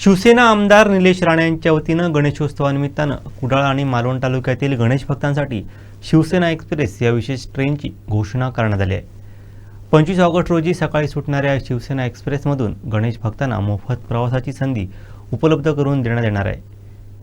शिवसेना आमदार निलेश राणे यांच्या वतीनं गणेशोत्सवानिमित्तानं कुडाळ आणि मालवण तालुक्यातील गणेश भक्तांसाठी शिवसेना एक्सप्रेस या विशेष ट्रेनची घोषणा करण्यात आली आहे. पंचवीस ऑगस्ट रोजी सकाळी सुटणाऱ्या शिवसेना एक्सप्रेसमधून गणेश भक्तांना मोफत प्रवासाची संधी उपलब्ध करून देण्यात येणार आहे.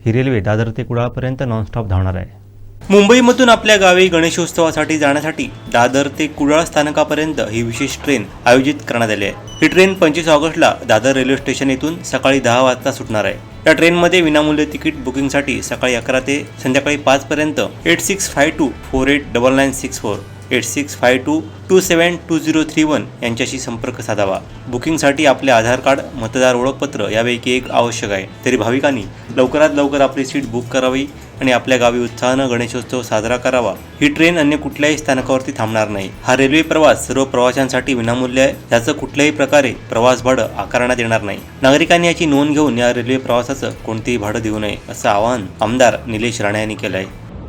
ही रेल्वे दादर ते कुडाळपर्यंत नॉनस्टॉप धावणार आहे. मुंबईमधून आपल्या गावी गणेशोत्सवासाठी जाण्यासाठी दादर ते कुडाळ स्थानकापर्यंत ही विशेष ट्रेन आयोजित करण्यात आली आहे. ही ट्रेन पंचवीस ऑगस्टला दादर रेल्वे स्टेशन येथून सकाळी दहा वाजता सुटणार आहे. या ट्रेनमध्ये विनामूल्य तिकीट बुकिंगसाठी सकाळी अकरा ते संध्याकाळी पाचपर्यंत eight six five two four eight double nine six four eight six five two two seven two zero three one यांच्याशी संपर्क साधावा. बुकिंगसाठी आपले आधार कार्ड मतदार ओळखपत्र यापैकी एक आवश्यक आहे. तरी भाविकांनी लवकरात लवकर आपली सीट बुक करावी आणि आपल्या गावी उत्साहानं गणेशोत्सव साजरा करावा. ही ट्रेन अन्य कुठल्याही स्थानकावरती थांबणार नाही. हा रेल्वे प्रवास सर्व प्रवाशांसाठी विनामूल्य आहे. याचं कुठल्याही प्रकारे प्रवास भाडं आकारण्यात येणार नाही. नागरिकांनी याची नोंद घेऊन या रेल्वे प्रवासाचं कोणतेही भाडं देऊ नये असं आवाहन आमदार निलेश राणे यांनी केलं आहे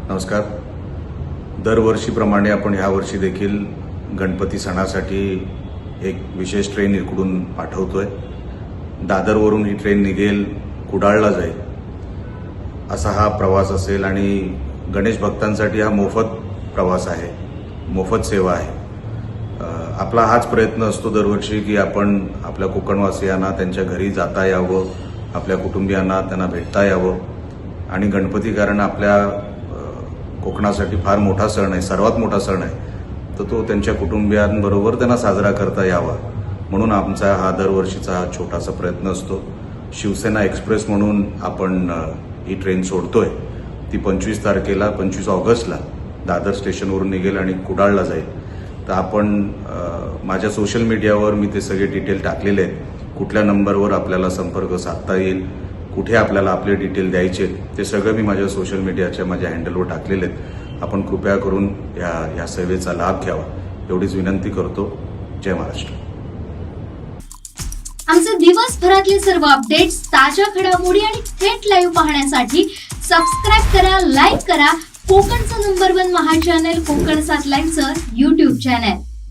नमस्कार. दरवर्षीप्रमाणे आपण ह्या वर्षी देखील गणपती सणासाठी एक विशेष ट्रेन इकडून पाठवतोय. दादरवरून ही ट्रेन निघेल कुडाळला जाईल. असा हा प्रवास असेल आणि गणेश भक्तांसाठी हा मोफत प्रवास आहे मोफत सेवा आहे. आपला हाच प्रयत्न असतो दरवर्षी की आपण आपल्या कोकणवासियांना त्यांच्या घरी जाता यावं आपल्या कुटुंबियांना त्यांना भेटता यावं. आणि गणपती कारण आपल्या कोकणासाठी फार मोठा सण आहे सर्वात मोठा सण आहे तर तो त्यांच्या कुटुंबियांबरोबर त्यांना साजरा करता यावा. म्हणून आमचा हा दरवर्षीचा हा छोटासा प्रयत्न असतो. शिवसेना एक्सप्रेस म्हणून आपण ही ट्रेन सोडतोय. ती पंचवीस तारखेला पंचवीस ऑगस्टला दादर स्टेशनवरून निघेल आणि कुडाळला जाईल. तर आपण माझ्या सोशल मीडियावर मी ते सगळे डिटेल टाकलेले आहेत. कुठल्या नंबरवर आपल्याला संपर्क साधता येईल कुठे आपल्याला आपले डिटेल द्यायचे ते सगळं मी माझ्या सोशल मीडियाच्या माझ्या हँडलवर टाकलेले आहेत. आपण कृपया करून या या सेवेचा लाभ घ्यावा. एवढीच विनंती करतो. जय महाराष्ट्र. आमचे दिवसभरातले सर्व अपडेट्स ताज्या घडामोडी आणि थेट लाईव्ह पाहण्यासाठी सबस्क्राईब करा लाईक करा. कोकणचं नंबर वन महा चॅनल कोकण सात लाईनचं युट्यूब चॅनल